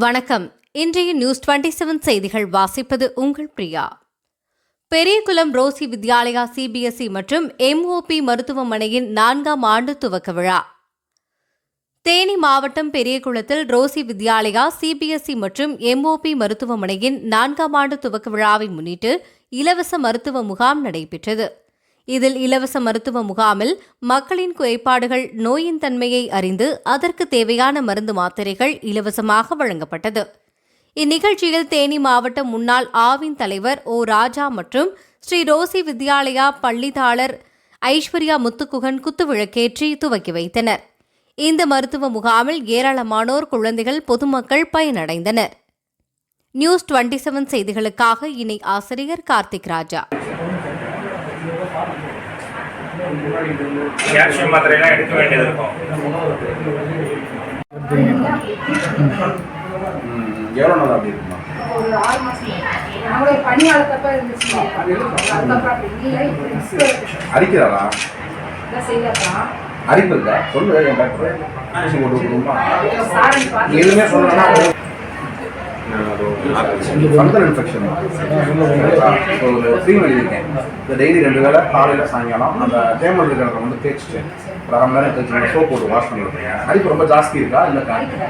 வணக்கம். இன்றைய நியூஸ் 27 செய்திகள் வாசிப்பது உங்கள் பிரியா. பெரியகுளம் ரோசி வித்யாலயா சிபிஎஸ்இ மற்றும் எம்ஓபி மருத்துவமனையின் நான்காம் ஆண்டு துவக்க விழா. தேனி மாவட்டம் பெரியகுளத்தில் ரோசி வித்யாலயா சிபிஎஸ்இ மற்றும் எம்ஓபி மருத்துவமனையின் நான்காம் ஆண்டு துவக்க விழாவை முன்னிட்டு இலவச மருத்துவ முகாம் நடைபெற்றது. இதில் இலவச மருத்துவ முகாமில் மக்களின் குறைபாடுகள் நோயின் தன்மையை அறிந்து அதற்கு தேவையான மருந்து மாத்திரைகள் இலவசமாக வழங்கப்பட்டது. இந்நிகழ்ச்சியில் தேனி மாவட்ட முன்னாள் ஆவின் தலைவர் ஓ ராஜா மற்றும் ஸ்ரீ ரோசி வித்யாலயா பள்ளிதாளர் ஐஸ்வர்யா முத்துக்குகன் குத்துவிளக்கேற்றி துவக்கி வைத்தனர். இந்த மருத்துவ முகாமில் ஏராளமானோர் குழந்தைகள் பொதுமக்கள் பயனடைந்தனர். நியூஸ் 27 செவன் செய்திகளுக்காக இணை ஆசிரியர் கார்த்திக் ராஜா. கால்சியம் மாத்திரையெல்லாம் எடுக்க வேண்டியது இருக்கும். எவ்வளோ நாள் அப்படி இருக்குமா? ஒரு ஆறு மாசம். நம்மளுடைய பனி அளத்தப்ப இருந்துச்சு. அதுக்கப்புறம் அப்படி இல்லை இப்படி risk இருக்கு. அரிக்கிறாரா? செய்யலாம் அரிப்பு இருக்கா? சொல்லு என் டாக்டர் எதுவுமே சொல்லணும்னா ஃபங்கல் இன்ஃபெக்ஷன் ஸோ ஒரு க்ரீம் எழுதியிருக்கேன். இந்த டெய்லி ரெண்டு வேளை காலையில் சாயங்காலம் அந்த தேமல் இருக்கிறத வந்து தேய்ச்சிட்டு ஒரு அரை மணி நேரம் தேய்ச்சி சோப் போட்டு வாஷ் பண்ணிவிடுறேன் அரிப்பு ரொம்ப ஜாஸ்தி இருக்கா? இல்லை அடிக்கிறதா